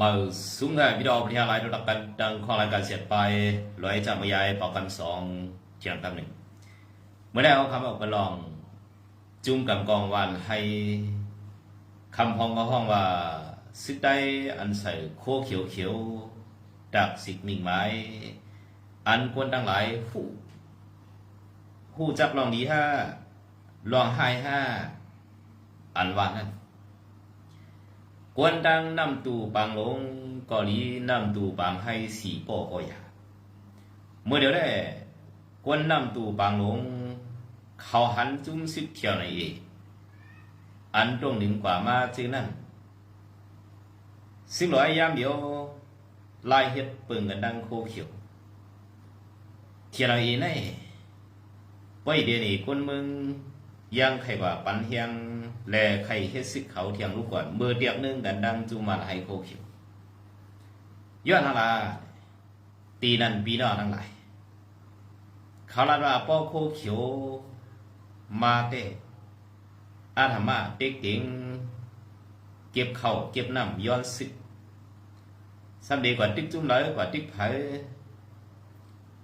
มาสูงให้พี่ดอกพิทยาลัยระดับการดังของรายการเสียไปร้อยจากมายายปอกกันสองเทียงตั้งหนึ่งเมื่อได้เอาคำออกไปลอง จุ่มกับกองวันให้คำพองก็ห้องว่าซึกได้อันใส่โคเขียวเขียวๆดักสิกมิงไม้ อันควรตั้งหลายผู้ผู้จับลองดีห้าลองให้ห้าอันว่านั้น กวนดังนำตูปางลงกอลีนำตูปางให้สีปอก็อยาเมื่อเดี๋ยวได้กวนนำตูปางลงเขาหันจุ้มสิบเที่ ยังหนึ่งกว่ามาจื้อนั่นสิบร้อยยามเดียวลายเฮ็ดเปิงกันดังโคเขียวเที่ยวในเอในป้อยเดียวนี้คนมึงยังใครว่าปันเฮียงแลใครเฮ็ดสิเขาเทียงลูกก่อนเมื่อเดียกนึงกันดังจูมาให้โคเขียวย้อนหลาตีนันปีนอทั้งหลายเขาลาว่าป้อโคเขียวมาเตอาธรรมะเต็กเต็งเก็บเข่าเก็บน้ำย้อนสิสันเดีกว่าติ๊กจุ้มเลกว่าติ๊กไผ่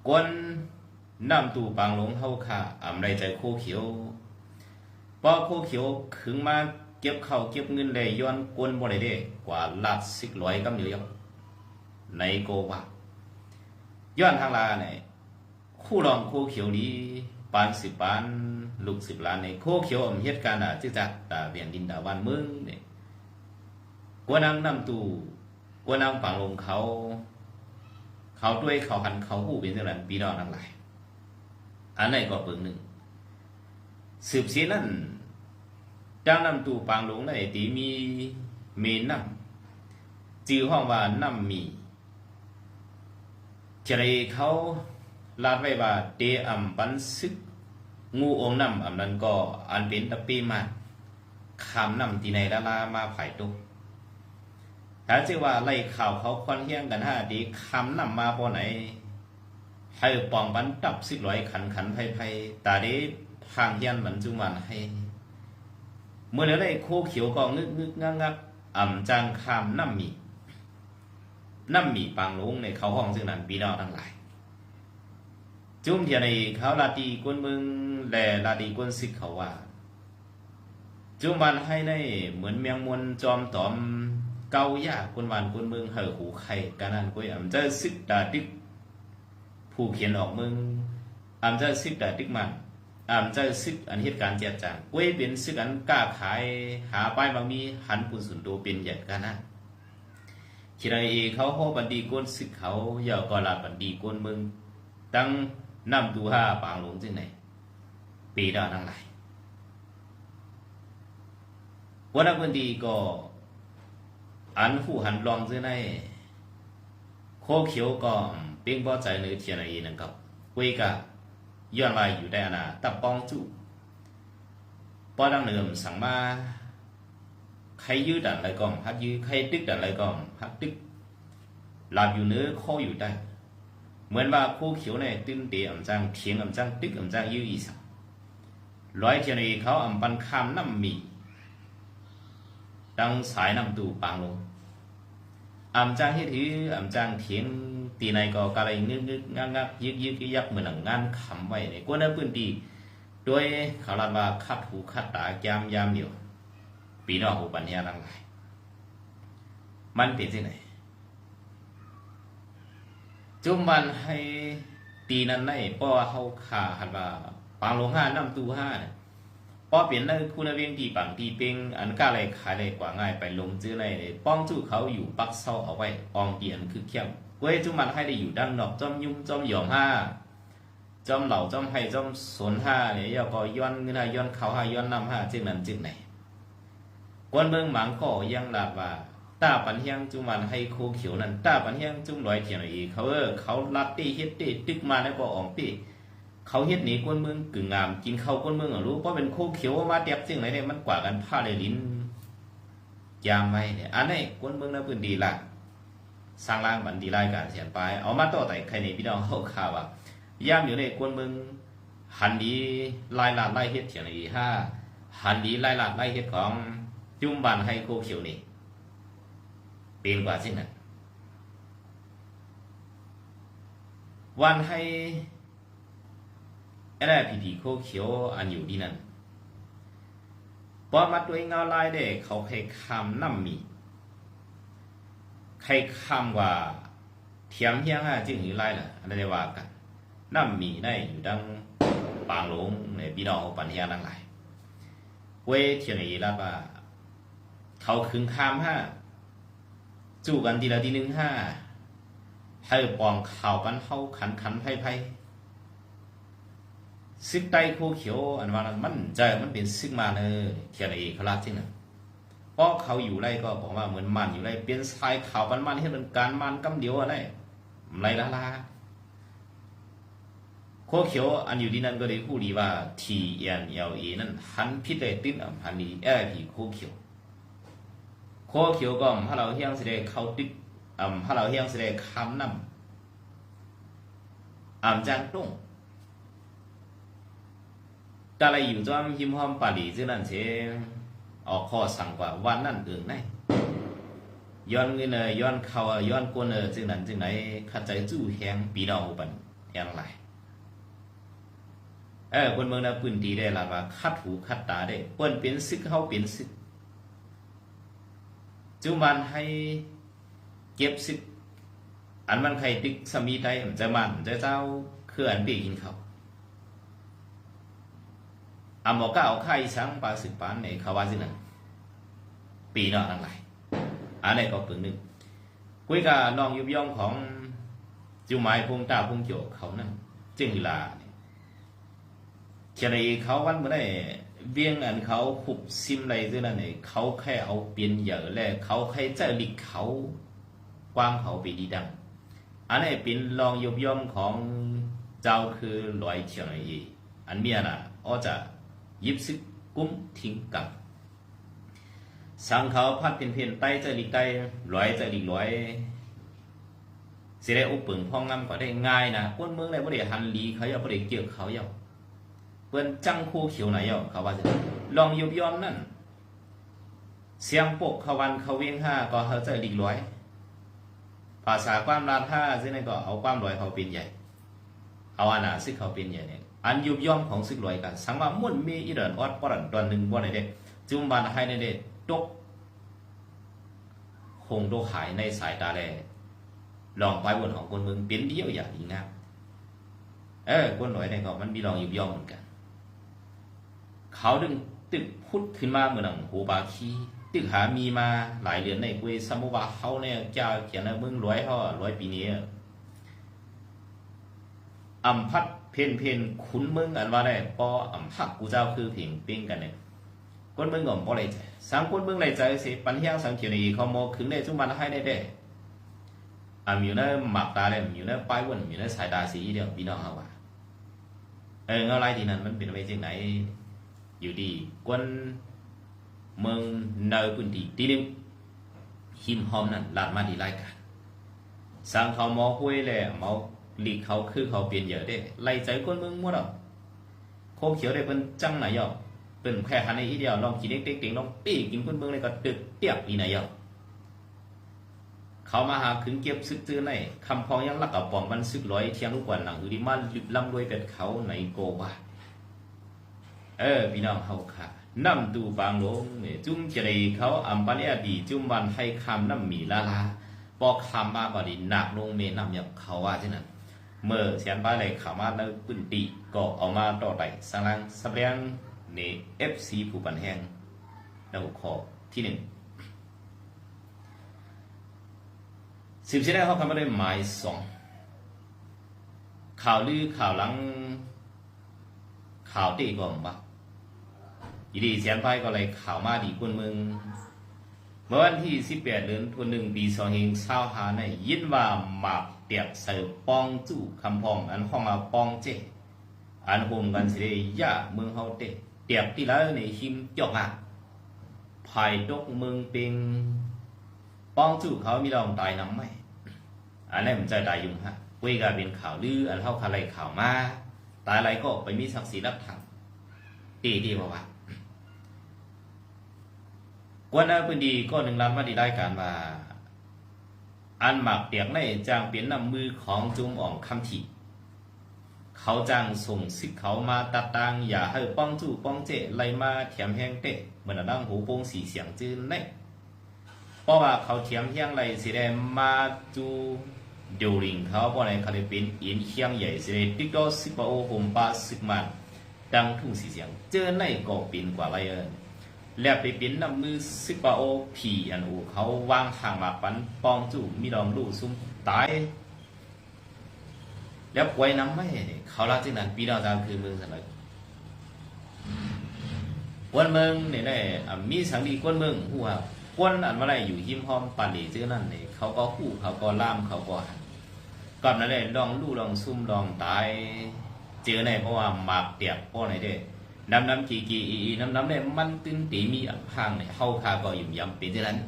กวนน้ำตูปางหลงเฮาค่าอำไรใจโคเขียว พอโคเขียวขึงมาเก็บเข้าเก็บเงินเลยย้อนกวนบ่ได้เด้กว่าลาดสิกร้อยกำเดียวยในโกว่าย้อนทางลาเนี่ยคู่รองโคเขียวนี้ปานสิบปานลูกสิบล้านในโคเขียวอำเหตุการณ์อะจึจักตาเบียนดินดาวันมืองเนี่ยกวนางนำตูกวนางปังลงเขา เขาด้วยเขาหันเขาหูเป็นเท่านั้นปีนอกทั้งหลายอันไหนก็เปิงหนึ่ง สืบเสียนั่นดังนำตูปางหลงในตีมีเมนำจือห้องว่าน้ำมีเจรเขาลาดไว้ว่าเตอำปันซึก งูองน้ำอำนั้นก็อันเป็นตะปีมาขามน้ำตีในดารามาไผ่ตุกถ้าจะว่าไล่ข่าวเขาควันเฮี้ยงกันห้าดีคำนำมาพอไหนให้ปองปันตับสิบร้อยขันขันไพ่ไพ่ตาเด ทางเฮียนมือนจุมันให้ เมื่อเราได้โคเขียวก็งึกงึกงักงักอ่ำจางคามน้ำมีน้ำมีปางลงในเขาห้องซึ่งนั้นปีนอทั้งหลาย จุ่มเทียในเขาลาตีกวนมึงแลลาตีกวนสิกเขาว่า จุ่มวันให้ในเหมือนเมียงมวลจอมตอมเกายากกวนวันกวนมึงเหอหูไข่กันนั่นกุยอ่ำจะสิกดาดิกผู้เขียนออกมึงอ่ำจะสิกดาดิกมัน อ่าจะซึกอันเหตุการณ์เจียจางกล้วยเป็นซึกอันกล้าขายหาป้ายบางมีหันปุ่นสุนโตเป็นใหญ่กันนะคิดอะไรเขาโหบันดีก้นซึกเขาอย่าก็ลาบันดีก้นมึง ตั้งนำดูห้าปางหลงจึงไหนปีดาทั้งหลวันนั้นคนดีก็อันผู้หันลองซึ่งในโคเขียวก็เปียงบ่ใจในเทียนอะไรนะครับกล้วยกะ ย้อน来อยู่ได้นะตับปองจูป้อดังเนิมสั่งมาใครยืดดันไรก่อนพักยืดใครตึกดันไรก่อนพักตึกหลับอยู่เนื้อข้ออยู่ได้ เหมือนว่าคู่เขียวในตื้นเตียอำจังเถียงอำจังตึกอำจังยืดอีสังร้อยเทียนเขาอำปันคามน้ำมีดังสายน้ำตูปางลงอำจังเฮ็ดถืออำจังเถียง ตีในก็กะไรงึกงึกงักงักยึกยึกยักเหมือนงานขำไว้ในกวนพื้นที่โดยขาลาบาคัดหูคัดตายามยามเดียวปีนอกหูปัญญาทั้งหลายมันเป็นที่ไหนจุมมันให้ตีนั้นในป้อเฮาขาหันว่าปางลงห้าน้ำตูห้าเนี่ย พอเปลี่ยนในคุณเวียงที่บางที่เป็นอันก้าไรขายไรกว่าง่ายไปลงจื้อในป้องจู่เขาอยู่ปักเสาเอาไว้อองเดียนคือเขี้ยมเว้ยจุมันให้ได้อยู่ด้านนอกจอมยุ่งจอมหยองห้าจอมเหล่าจอมให้จอมสนห้าเนี่ยยาก็ย้อนเงินห้าย้อนเขาห้าย้อนนำห้าจึงนั้นจึงไหนกวนเมืองหมังก็ยังหลับว่าตาปันเฮียงจุมันให้โคเขียวนั่นตาปันเฮียงจุ้มลอยเขียนอีเขาเออเขาลัดตีเฮ็ดตีตึกมาแล้วก็อองตี เขาเฮ็ดหนีคนเมืองกึ่งงามกินข้าวคนเมืองรู้เพราะเป็นโคเขียวมาเตียบสิ่งไหนเนี่ยมันกว่ากันผ้าเลยลิ้นยามไว้เนี่ยอันนี้คนเมืองนั้นพื้นดีละสร้างร่างบันดีรายการเสียนไป เอามาต่อแต่ใครในพี่น้องเขาข่าวว่ายามอยู่ในกวนมึงหันดีไลายลาดไล่เฮ็ดเถียงอีห้าหันดีไลายลาดไล่เฮ็ดของจุ่มบานให้โคเขียวนี่เป็นกว่าเช่นนั้นวันให้ အဲ့ဒါพีพีโคเขียวอันอยู่ที่นั่นพอมาตัวเงาลายได้เขาใครคำน้ำมีใครคำว่าเทียมเฮียงอะจึงอยู่ไรล่ะอันนั้นได้ว่ากันน้ำมีได้อยู่ดังปางหลงในพี่น้องปัญญาทั้งหลายเว้ยเทียนอีลาว่าเขาคึงคำฮะจู่กันทีละทีหนึ่งห้าให้ปองข่าวกันเข้าขันขันไพ่ไพ่ ซึกไตโคเขียวอันว่านั้นมันใจมันเป็นซึกมาเนอเทียนเอกเขาลาจริงนะเพราะเขาอยู่ไรก็บอกว่าเหมือนมันอยู่ไรเป็นสายขาวมันมันให้มันการมันกำเดียวอะไรไรละลาโคเขียวอันอยู่ที่นั่นก็ได้พูดดีว่า T N L A นั่นหันพิษเลยติดอันพันดีเอพีโคเขียวโคเขียวก็ถ้าเราเฮียงสิได้เขาติดอ่าถ้าเราเฮียงสิได้คำนำอ่าจางตรง แต่ละอยู่จอมหิมหอมปาลีจึงนั้นเชออกข้อสั่งกว่าวันนั้นอื่นไหนย้อนเงินเนยย้อนเขาย้อนกวนเนยจึงนั้นจึงไหนขัดใจจู้แหงปีนองปันแหงไรเออคนเมืองน่ะปืนตีได้ละว่าคัดหูคัดตาได้เปิ้นเป็นซึกเฮาเป็นซึกจุมันให้เก็บซึกอันมันใครติ๊กสมีไตมันจะมันจะเจ้าเคืออันปีกินเขา อาหมอก็เอาไข่สังปลาสิบปานในเขาว่าสินะปีนอทั้งหลายอันนี้ก็ปึงหนึ่งคุยกับน้องยุบย่องของจุไม้พงตาพงโจกเขานั่นจึงเวลาเนี่ยเฉลยเขาวันเมื่อได้เวียงอันเขาขุบซิมอะไรซึ่งนั่นเนี่ยเขาแค่เอาเปลี่ยนเหยื่อแล้วเขาแค่เจะลิกเขากว้างเขาไปดีดัง อันนี้เป็นรองยุบย่อมของเจ้าคือลอยเฉียงไอ้อันเมียน่ะอ้อจะ ยิบซึกกุ้มทิ้งกับสังเขาพัดเป็นเพียนไต้เจอลิกไต้ร้อยเจอลิกร้อยสิได้อุปปึงพ่องงำก็ได้ง่ายนะก้นเมืองเลยบ่ได้หันลีเขาอย่าบ่ได้เกี่ยวเขาอย่าเปิ้นจังคู่เขียวไหนอย่าเขาว่าจะลองยบยอมนั่นเสียงปกเขาวันเขาเวียงห้าก็เขาเจอลิกร้อยภาษาความราท่าซึ่งนั่นก็เอาความร้อยเขาเป็นใหญ่เอาอาณาซึกเขาเป็นใหญ่เนี่ย อันยุบย่อมของซึกลอยกันสังว่ามุ่นมีอีเดินออดปรันตอนหนึ่งบ่ในเด็จุมบานให้ในเด็ตกคงโดขายในสายตาแลลองไปบนของคนเมืองเป็นเดียวอย่างดีงามเออคนหน่อยเนี่ยก็มันมีลองยุบย่อมเหมือนกัน เขาดึงตึกพุทธขึ้นมาเหมือนหนังหูบาคีตึกหามีมาหลายเดือนในกุยสมุวาเขาเนี่ยเจ้าเขียนในมึงร้อยห่อร้อยปีนี้อัมพัด เพนเพนขุนมึงอันว่าได้ปออัมพักกูเจ้าคือเพียงปิ้งกันเนี่ยคนมึงก็บ่ได้ใจสังคนมึงได้ใจสิปัญญาสังเขียนอีเขาโมขึงได้จุมันให้ได้ได้อ่ามีอยู่ในหมักตาเลยมีอยู่ในป้ายวนมีอยู่ในสายตาสีเดียวพี่น้องเฮาว่าเออเงาไรที่นั้นมันเป็นไปจังไหน อยู่ดีกวนเมืองเนยพื้นที่ที่นึงหิมหอมนั่นลาดมาดีรการสังเขาหมอห้วยเลยหม อลีกเขาคือเขาเปลี่ยนเยอะได้ไล่ใจคนเมืองมั่วดอกโคเขียวได้เป็นจังไหนยอเป็นแค่หันในอีเดียวลองกินเด็กๆลองปีกินคนเมืองเลยก็ตึกเตียบอีไหนยอเขามาหาขึงเก็บซึกตื้อในคำพองยังลักกับปองมันซึกร้อยเทียงลูกกวนหลังอยู่ดีมาลิบลำรวยเป็ดเขาในโกว่าเออพี่น้องเฮาค่ะน้ำตูฟางลงจุ้มเฉลยเขาอัมปันเอดีจุ้มวันให้คำน้ำหมีลาลาปอกคำมาก็ดีหนักลงเมน้ำยับเขาว่าเช่นนั้น เมื่อเสียนบ้านในขามาในปืนตีก็เอามาต่อไปสังลังสับเรียงในเอฟซีผู้ปันแห้งในหัวข้อที่หนึ่งสิบสี่ได้เขาคำว่าได้หมายสองข่าวลือข่าวหลัง ข่าวตีก่อนปะยีดีเสียนไปก็เลยข่าวมาดีคนเมืองเมื่อวันที่สิบแปดเดือนธันวาคมปีสองเฮงเศร้าหาในยินว่าหมาก เตียบใส่ปองจู่คำพองอันห้องมาปองเจอันโฮมกันเสิได้ยาเมืองเฮาเตเตียบที่แล้วในหิมจอกอะภายตกเมืองเป็งปองจู่เขามีลองตายน้ำไหมอันนี้มันใจตายยุงฮะคุยกันเป็นข่าวลืออันเท่าคาไรข่าวมาตายอะไรก็ไปมีศักดิ์ศรีรับทางตีดีบอกว่ากวนนั้นพื้นดีก็หนึ่งล้านมาดีได้การว่า อันหมักเตียกในจางเปลี่ยนนำมือของจุมอ่องคำทีเขาจางส่งสิทธิ์เขามาตัดตังอย่าให้ป้องจู่ป้องเจไลมาเทียมแห้งเตะเหมือนดังหูโป่งสีเสียงจืนในเพราะว่าเขาเทียมแห้งไรสิได้มาจูเดียวลิงเขาเพราะอะไรเขาได้เป็นอินเฮียงใหญ่สิได้ติ๊กดอสิบโอโฮมปาสิบมันดังทุ่งสีเสียงเจอในก็เป็นกว่าไรเอิน แล้วไปเป็นน้ำมือซิปาโอผีอันอูเขาวางหางมาปันปองจู่มีดองลูกซุ่มตาย แล้วป่วยน้ำไม่เขาลักจึงนั้นปีดาวจางคือเมืองสันเลยกวนเมืองเนี่ยได้มีสังดีกวนเมืองหัวกวนอันมาไรอยู่หิมหอมปานหลีเจ้านั่นเนี่ยเขาก็คู่เขาก็ล่ามเขาก็หันก่อนนั้นเลยลองลู่ลองซุ่มลองตาย เจอในเพราะว่าหมากเตียกพราะไหนเด้ น้ำน้ำกีกีอีน้ำน้ำเนี่ยมันตึงตีมีอับพางเนี่ยเข้าคาก็ยุ่มยำเป็นที่นั้น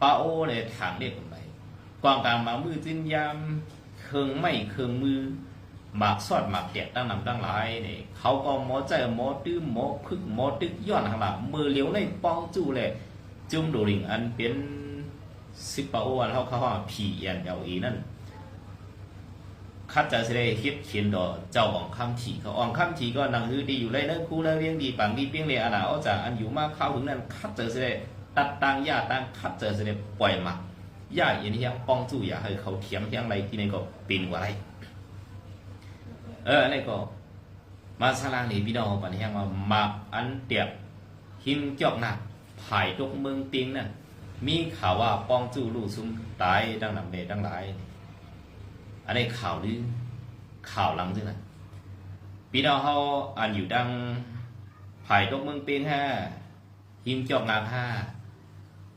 ปาโอเนี่ยถางเรียกผมไปกองกลางมามือจึงยำเครื่องไม่เครื่องมือหมากซอดหมากแดกตั้งนำตั้งหลายเนี่ยเขาก็หมอใจหมอตื้อหมอพึกหมอตึกย้อนข้างหลังมือเลี้ยวในปองจู่เลยจุ่มดูลิงอันเป็นสิปาโออันเขาเขาว่าผีเอ็นเอลอีนั่น คัดจะสิได้คิดเขียนดอเจ้าอ่องคำถีเขาอ่องคำถีก็นังฮือดีอยู่เลยเนอะคู่แล้วเลี้ยงดีปังดีเปี้ยงเลยอันน่ะเอาจากอันอยู่มากเข้าถึงนั้นคัดเจอสิได้ตัดตังย่าตังคัดเจอสิได้ปล่อยมาย่าเย็นเฮียป้องจู่อย่าให้เขาเทียมเทียงไรที่นี่ก็ปีนกว่าไรเอออันนี้ก็มาสลางนี่พี่น้องปันเฮียงมามาอันเตียบหิมจอกหนักผายตกเมืองติงนั่นมีข่าวว่าป้องจู่ลู่ซุ่มตายดังหนำเบดังหลาย อันนี้ข่าวหรือข่าวหลังซึ่งนะพี่น้องเขาอ่านอยู่ดังไผ่ตกเมืองเปียงห้าหิมจอกงางห้า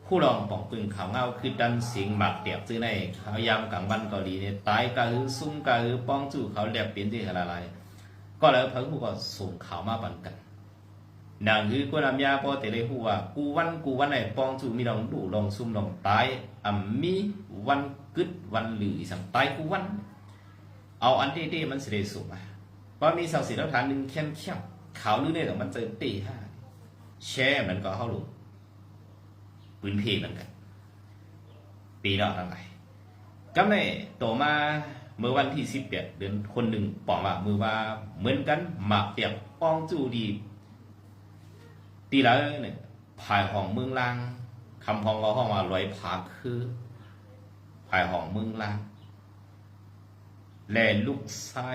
คู่รองปองปึงข่าวเงาคือดันเสียงหมักเตียบซึ่งในเขายามกลางวันเกาหลีเนี่ยตายกะฮือซุ่มกะฮือป้องจู่เขาแลบเปลี่ยนที่อะไรก็แล้วเพิ่งผู้ก็ส่งข่าวมาบันกันนางคือกูนำยาพอแต่เลยหัวกูวันกูวันไหนป้องจู่มีลองดูลองซุ่มลองตายอ่ำมีวัน กึดวันหรือสังตายกูวัน เอาอันเด้ๆมันเสิได้สุกอะพรามีเสาสีหลักฐานหนึ่งเข้มเข้มขาวนึงเนี่ยแต่มันเจอตีห้าแช่มันก็เข้าหลุมปืนเพเหมือนกัน ปีละทั้งไงก็ในต่อมาเมื่อวันที่สิบเอ็ดเดือนคนหนึ่งบอกว่ามือว่าเหมือนกันหมักเปียกป้องจูดีตีแล้วเนี่ยภายของเมืองลางคำพองเราห้องว่าลอยผาคือ ภายของมืองลางแลลูกไส้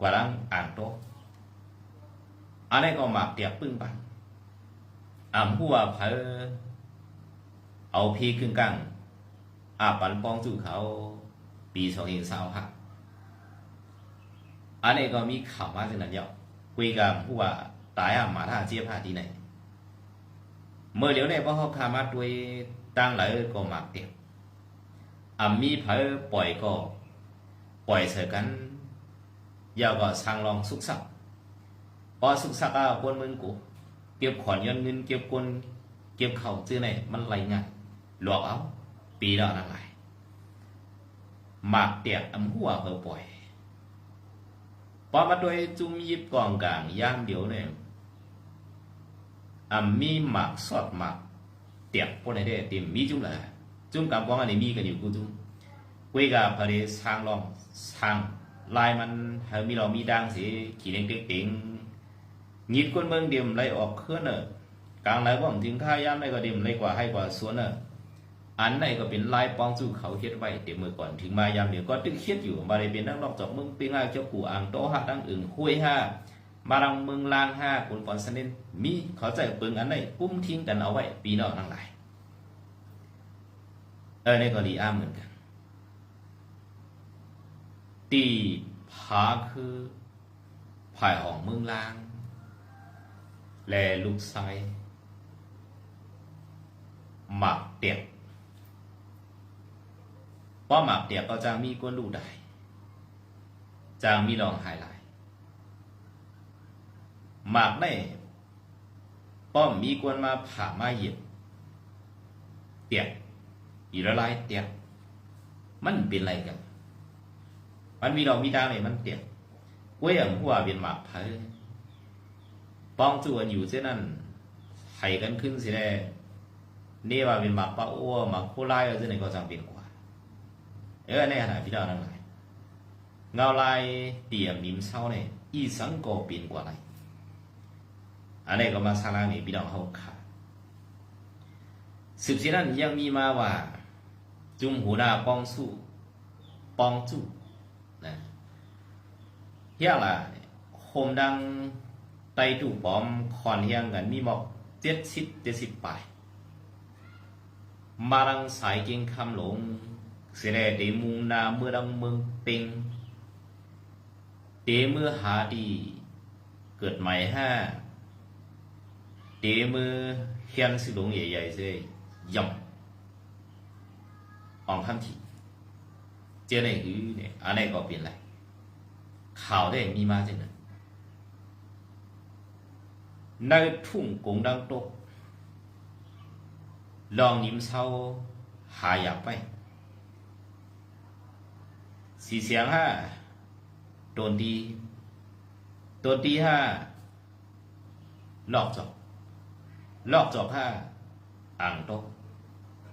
กว่าลังอ่านโตอันนี้ก็หมากเตียบปึ้งปังอ่ำหัวเพอเอาพีขึ้นกังอาปันปองจู่เขา ปีสองเองสาวค่ะอันนี้ก็มีข่าวมาจากนั้นเยอะคุยกับผู้ว่าตายอะมาท่าเจี๊ยบหาที่ไหนเมื่อเดี๋ยวนี้พอเขาขามาด้วยตั้งหลายก็หมากเตียบ อ่ำมีเพอปล่อยก็ ปล่อยเสกันยาวก็ sang lòng xúc sắc พอสุกสักอะคนมึงกูเก็บขอนยนเงินเก็บคนเก็บเข่าซื้อไหนมันไหลง่ายหลอกเอาปีละนั่นไหลหมากเตียกอำหัวเพอปล่อยพอมาโดยจุ่มยิบกองกลางย่างเดียวเนี่ยอ่ำมีหมากสอดหมากเตียกพวกไหนได้ต็มมีจุ่มเลย จุ่มกับกองอันนี้มีกันอยู่กูจุ่มคุยกับพอดีสร้างลองสร้างลายมันเฮมีเรามีดังสิขี่เล็งเต็งเต็ง nhiệt quân mừng điểm lấy ọp khứa nợ càng lấy bỏng tiếng khai yam này có điểm lấy quả hay quả xuống nợ อันไหนก็เป็นลายปองสู่เขาเฮ็ดไว้เดี๋ยวมือก่อนถึงมายามเดี๋ยวก็ตึกเฮ็ดอยู่มาได้เป็นนักรอบจอกเมืองปีงาเจ้ากูอ่างโตหะดังอึ่งห้วยห้ามาดังเมืองลางห้าคนปอนสนินมีเขาใจเปึงอันไหนปุ้มทิ้งกันเอาไว้ปีนอกทั้งหลาย เออในก็ดีอ้ามเหมือนกันตีผาคือภายของเมืองลาง แลลูกไซหมักเตียบเพราะหมักเตียบก็จะมีก้นลูกได้จะมีรองหายหลายหมักได้ป้อมมีกวนมาผ่ามาเหยียบเตียบ อีละลายเตียบมันเป็นอะไรกัน มันมีดอกมีดาวเนี่ยมันเตียบกล้วยอ่างหัวเป็นหมากเพอป้องจวนอยู่เช่นนั้นไห้กันขึ้นสิแน่นี่ว่าเป็นหมักปลาอ้วหมักโคไลอะไรนี่ก็จังเป็นกว่า เออเนี่ยนะพี่น้องทั้งหลายเงาลายเตี่ยมนิ่มเศร้าเนี่ยอีสังก็เป็นกว่าไรอันนี้ก็มาสร้างให้พี่น้องเขาขา สืบสีนั้นยังมีมาว่า จุมหูดาปองสู้ปองจู้นะเฮียล่ะโคมดังไตตู่ปอมคอนเฮียงกัน มีหมอกเจ็ดสิบเจ็ดสิบปลายมาดังสายเก่งคำหลงเสียแดเดมุงนาเมื่อดังเมืองเป็งเดเมื่อหาดี เกิดใหม่ห้าเดเมื่อเฮียนสิหลงใหญ่ๆเสย ย่ำอองคำทีเจอในหือเนี่ยอันนี้ก็เป็นไรข่าวได้มีมาจังนั้นในทุ่งกงดังโตก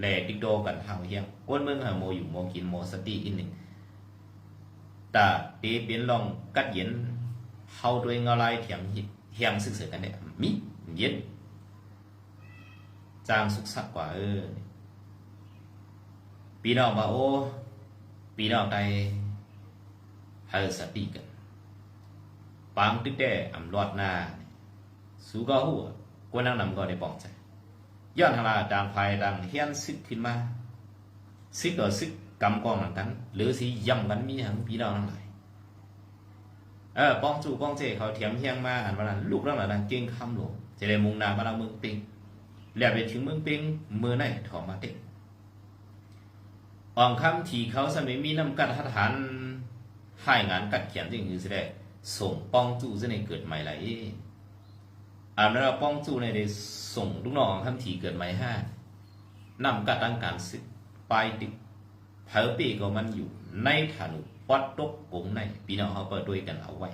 แลดิโดกันทางเฮียงกวนเมืองหาโมอยู่โมกินโมสตีอินนึ่งตาเตเปลี่ยนลองกัดเย็นเฮาด้วยเงาลายเทียมเฮียงซึกเสือกันเนี่ยมิเย็นจางสุขสักกว่าเออปีนอกมาโอปีนอกใดเฮาสติกันปางตึกแต่อำลรอดหน้าสูก็หัวกวนนั่งนำาก็ได้ปองใจ ย้อนทางลาดังภายดังเฮียนซึกขึ้นมาซึกก็ซึกกำกองหลังกันหรือสิย่ำกันมีทั้งพี่น้องทั้งหลายเออป้องจู่ป้องเจเขาเถียงเฮียงมาอันวันนั้นลูกนั่งหลังเก่งคำหลวงจะได้มุงนาบ้านเราเมืองปิงแล้วไปถึงเมืองปิงเมื่อไหนถอมาเต็กอ่องคำที่เขาสมัยมีน้ำกัดทหารให้งานกัดเขียนจริงคือสิได้ส่งป้องจู่จะในเกิดใหม่ไหล อันนั้นป้องจู่ในได้ส่งลูกน้องทำทีเกิดใหม่ห้านำกัดตั้งการศึกปลายติเผอปีก็มันอยู่ในฐานุปัดตกกงในพี่น้องเขาเปิดด้วยกันเอาไว้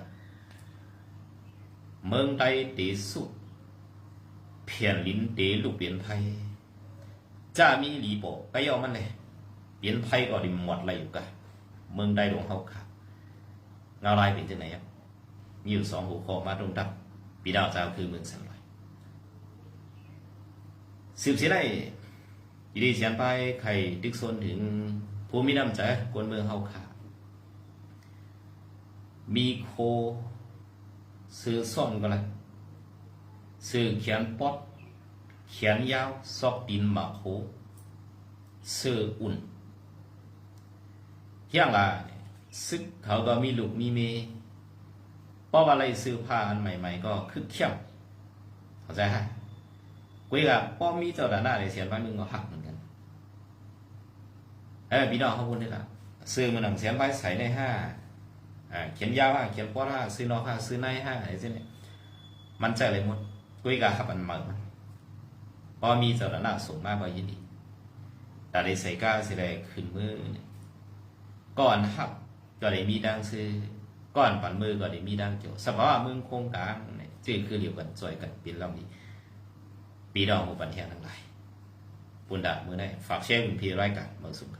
เมืองใดเตสุดเพียนลิ้นเตลูกเปลี่ยนไทยจะมีหลีโปก็ยอมมันเลยเปลี่ยนไทยก็ดิหมดอะไรอยู่กันเมืองใดหลวงเขาขาดเงาลายเป็นจังไหนครับมีอยู่สองหัวข้อมาตรงตับ ปีดาวเจ้าคือเมืองสันลอยสืบเสียได้ยีดีเสียนไปใครดึกซนถึงผู้มีน้ำใจคนเมืองเฮาขามีโคซื้อซ่อนก็เลยซื้อเขียนป๊อดเขียนยาวซอกดินหมาโคซื้ออุ่นอย่างไรซึกเขาก็มีลูกมีเมย์ เพราะว่าอะไรซื้อผ้าอันใหม่ ๆ ก็คึกเข้มเข้าใจฮะกุยกับป้อมีเจ้าด่านหน้าในเสียนวันหนึ่งก็หักเหมือนกันเออพี่น้องเขาพูดนี่ละซื้อมันหนังเสียนไว้ใส่ในห้าอ่าเขียนยาวห้าเขียนป้อห้าซื้อนอกห้าซื้อในห้าอะไรเช่นนี้มันใจเลยหมดกุยกับหับอันใหม่มันพอมีเจ้าด่านหน้าส่งมากกว่ายินดีแต่ได้ใส่ก้าสิได้ขึ้นมือเนี่ยก่อนหักก็ได้มีดังซื้อ ก่อนปันมือก็ได้มีดังเกี่ยวสภาวะมึงโครงกลางเนี่ยจืดคือเดียวกันจ่อยกันเป็นลำนี้ปีดองหมู่ปันเทียงทั้งหลายปุ่นดามือได้ฝากเช่นพี่รายกันเมืองสุข